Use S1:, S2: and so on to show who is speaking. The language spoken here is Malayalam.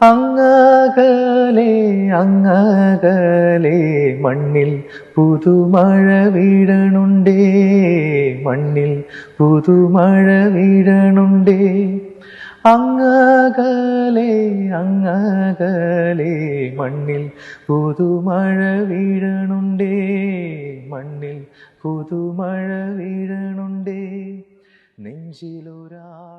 S1: അങ്ങകലെ അങ്ങകലെ മണ്ണിൽ പുതുമഴ വീഴണുണ്ടേ മണ്ണിൽ പുതുമഴ വീഴണുണ്ടേ അങ്ങകലെ അങ്ങകലെ മണ്ണിൽ പുതുമഴ വീഴണുണ്ടേ മണ്ണിൽ പുതുമഴ വീഴണുണ്ടേ നെഞ്ചിലൊരാളുടെ